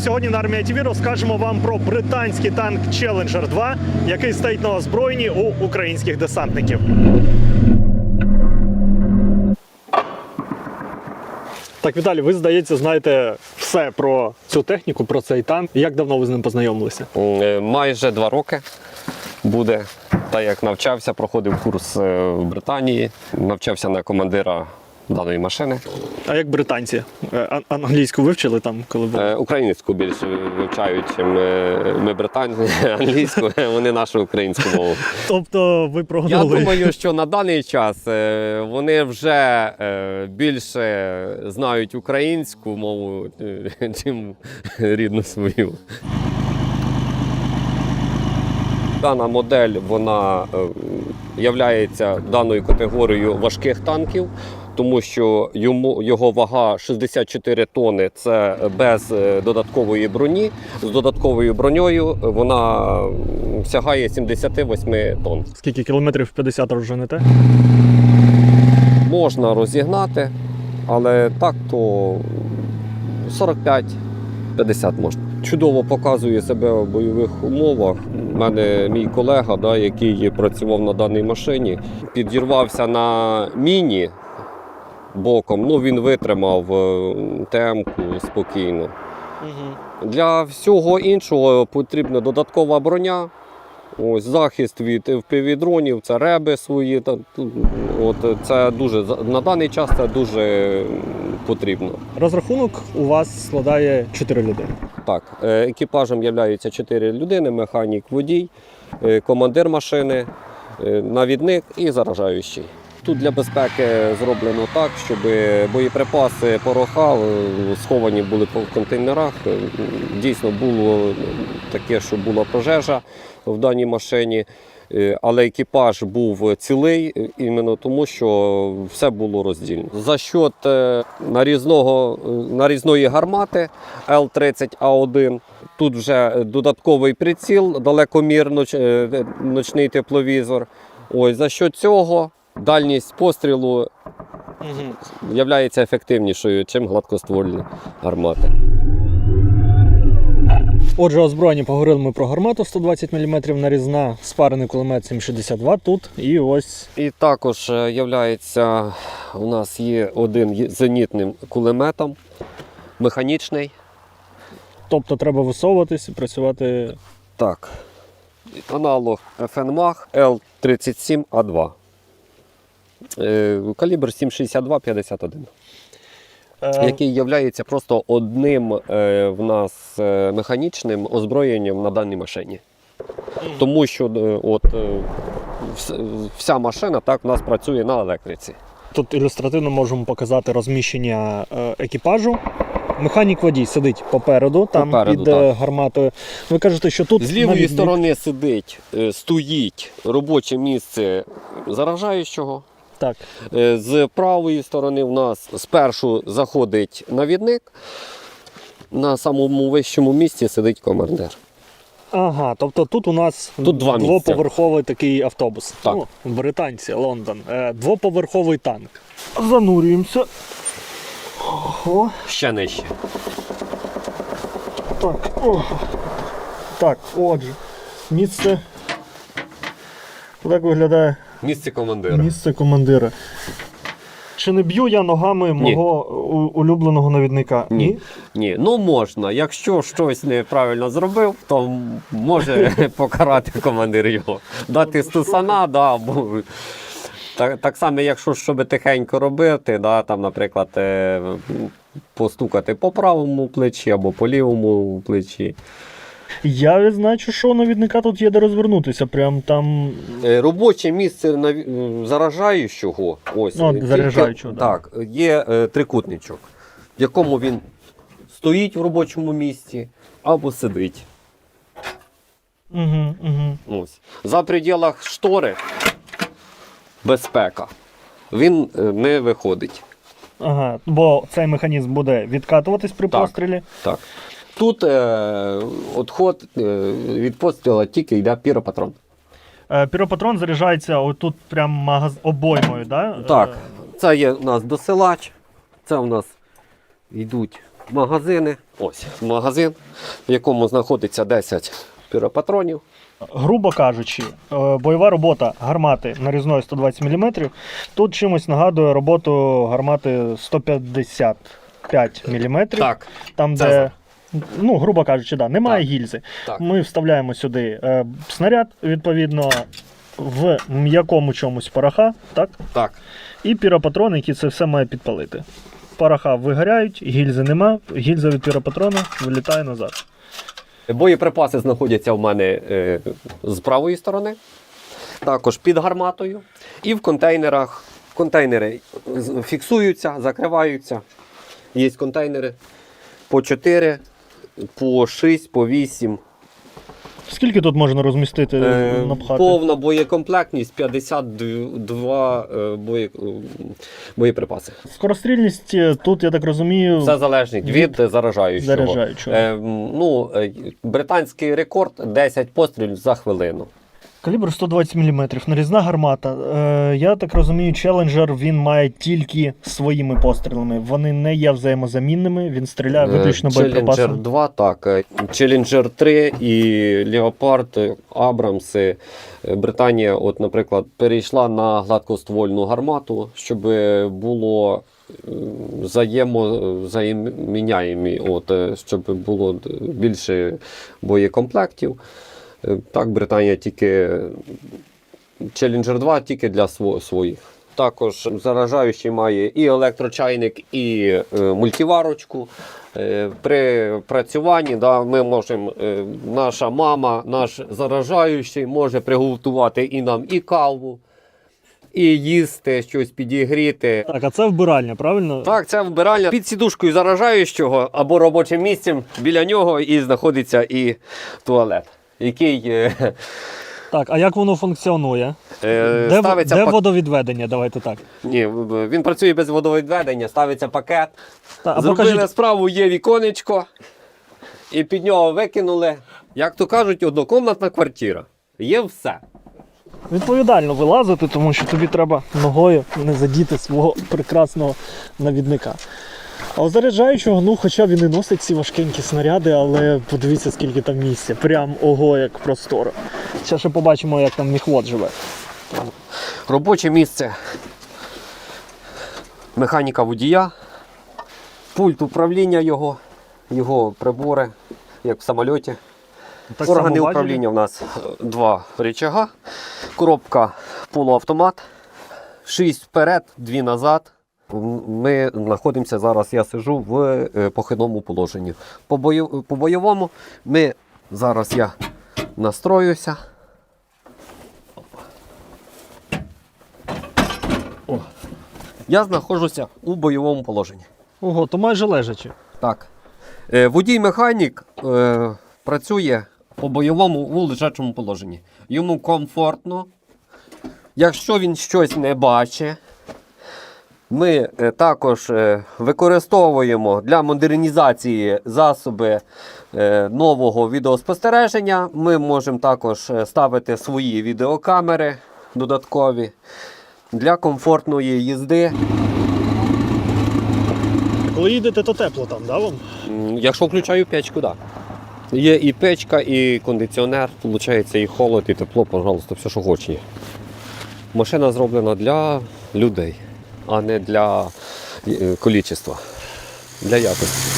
сьогодні на армія ТВ розкажемо вам про британський танк Challenger 2, який стоїть на озброєнні у українських десантників. Так, Віталій, ви здається, знаєте все про цю техніку, про цей танк. Як давно ви з ним познайомилися? Е, Майже два роки буде. Та як навчався, проходив курс е, в Британії, навчався на командира даної машини. А як британці? Е, Англійську вивчили там, коли були? Е, Українську більше вивчають, ніж ми, ми британці, англійську, вони нашу українську мову. Тобто ви Я прогнули. думаю, що на даний час е, вони вже е, більше знають українську мову, е, чим рідну свою. Дана модель вона є даною категорією важких танків, тому що йому його вага 64 тони це без е, додаткової броні. З додатковою броньою вона сягає 78 тонн. Скільки кілометрів 50 розженете? Можна розігнати, але так то 45-50 можна. Чудово показує себе в бойових умовах. У мене мій колега, да, який працював на даній машині, підірвався на міні боком. Ну, він витримав е, темку спокійно. Для всього іншого потрібна додаткова броня. Ось захист від впівдронів, це реби свої. Та, от, це дуже, на даний час це дуже потрібно. Розрахунок у вас складає 4 людини. Так, е, екіпажем являються 4 людини: механік, водій, е, командир машини, е, навідник і заражаючий. Тут для безпеки зроблено так, щоб боєприпаси пороха е, сховані були по контейнерах. Е, Дійсно було таке, що була пожежа в даній машині, е, але екіпаж був цілий е, іменно тому, що все було роздільно. За счет е, нарізного, е, нарізної гармати Л-30А1 Тут вже додатковий приціл, далекомір, ноч, е, ночний тепловізор. Ось за що цього дальність пострілу є ефективнішою, ніж гладкоствольні гармати. Отже, озброєння поговорили ми про гармату 120 мм нарізна, спарений кулемет 7,62 тут. І ось І також є, у нас є один зенітним кулеметом, механічний. тобто треба висовуватись і працювати. Так. Аналог FNMAG L37A2. Е, Калібр 7,62-51. Е, який є просто одним е, в нас механічним озброєнням на даній машині. Тому що от, вся машина так в нас працює на електриці. Тут ілюстративно можемо показати розміщення екіпажу. Механік водій сидить попереду, там Попереду, під так. гарматою. Ви кажете, що тут З лівої навіть- сторони сидить, стоїть робоче місце заражаючого. Так. Е, З правої сторони в нас спершу заходить навідник. На самому вищому місці сидить командир. Ага, тобто тут у нас Тут два місця. двоповерховий такий автобус. Так. Ну, британці, Лондон. Е, двоповерховий танк. Занурюємося. О, Ще нижче. так. О. Так, отже. Місце. Так виглядає Місце командира. місце командира. Чи не б'ю я ногами Ні. мого у- улюбленого навідника? Ні. Ні, ну можна. Якщо щось неправильно зробив, то м- може покарати командир його. Дати стусана, да, або так, так само, якщо щоб тихенько робити, да, там, наприклад, е, постукати по правому плечі або по лівому плечі. Я відзначу, що у навідника тут є де розвернутися. Прям там. Е, Робоче місце наві- м, заражаючого, ось Ну, е, тільки- да. так, є е, трикутничок, в якому він стоїть в робочому місці або сидить. Угу, угу. Ось. За пределах штори безпека. Він е, не виходить. Ага, бо цей механізм буде відкатуватись при Так. пострілі. Так. Тут е, відход е, від пострілу тільки йде піропатрон. Е, піропатрон заряджається отут прям магаз... обоймою, да? Так, Е, це є у нас досилач, це у нас йдуть магазини. ось магазин, в якому знаходиться 10 піропатронів. Грубо кажучи, е, бойова робота гармати нарізною 120 мм тут чимось нагадує роботу гармати 155 мм. Так, Там, це де, ну, грубо кажучи, да, немає Так. гільзи. так. Ми вставляємо сюди е, снаряд, відповідно, в м'якому чомусь пороха, так? так. І піропатрон, який це все має підпалити. Пороха вигоряють, гільзи нема, гільза від піропатрона вилітає назад. Боєприпаси знаходяться в мене е, з правої сторони, також під гарматою. І в контейнерах. Контейнери фіксуються, закриваються. Є контейнери по 4, по 6, по 8. Скільки тут можна розмістити, Е, напхати? повна боєкомплектність 52 е, бої, боєприпаси. Скорострільність е, тут, я так розумію, Все залежить від, заражаючого. заражаючого. Е, м, ну, е, британський рекорд 10 пострілів за хвилину. Калібр 120 мм, нарізна гармата. Е, я так розумію, челенджер він має тільки своїми пострілами. Вони не є взаємозамінними, він стріляє виключно Е, Challenger 2, так. е, Challenger 3 і Leopard, е, Абрамси. Е, Британія, от, наприклад, перейшла на гладкоствольну гармату, щоб було е, взаємо, взаємміняємі, от, е, щоб було більше боєкомплектів. Е, Так, Британія тільки Challenger 2 тільки для своїх. Також заражаючий має і електрочайник, і е, мультиварочку. Е, при працюванні да, ми можемо, наша мама, наш заражаючий може приготувати і нам і каву, і їсти, щось підігріти. Так, а це вбиральня, правильно? Так, це вбиральня під сідушкою заражаючого або робочим місцем біля нього і знаходиться і туалет, який е, Так, а як воно функціонує? е, Де, ставиться де пак- водовідведення? Давайте так. Ні, він працює без водовідведення, ставиться пакет. Та, а Зробили покажіть, справу, є віконечко, і під нього викинули. Як то кажуть, однокомнатна квартира. Є все. відповідально вилазити, тому що тобі треба ногою не задіти свого прекрасного навідника. А у заряджаючого, ну, хоча він і носить ці важкенькі снаряди, але подивіться, скільки там місця. Прям ого, як просторо. Ще ще побачимо, як там міхвод живе. Робоче місце механіка водія, пульт управління його, його прибори, як в самольоті. Так Органи управління у нас два рычага, коробка полуавтомат, шість вперед, дві назад. Ми знаходимося зараз, я сижу в е, похідному положенні. По, бою, по бойовому ми зараз я настроюся. О. Я знаходжуся у бойовому положенні. Ого, то майже лежачи. Так. Е, Водій-механік е, працює по бойовому у лежачому положенні. Йому комфортно. Якщо він щось не бачить, ми е, також е, використовуємо для модернізації засоби е, нового відеоспостереження. Ми можемо також ставити свої відеокамери додаткові для комфортної їзди. Коли їдете, то тепло там, да, вам? Якщо включаю печку, так. Да. Є і печка, і кондиціонер, виходить, і холод, і тепло, пожалуйста, все, що хоче. Машина зроблена для людей, а не для е, количества, для якості.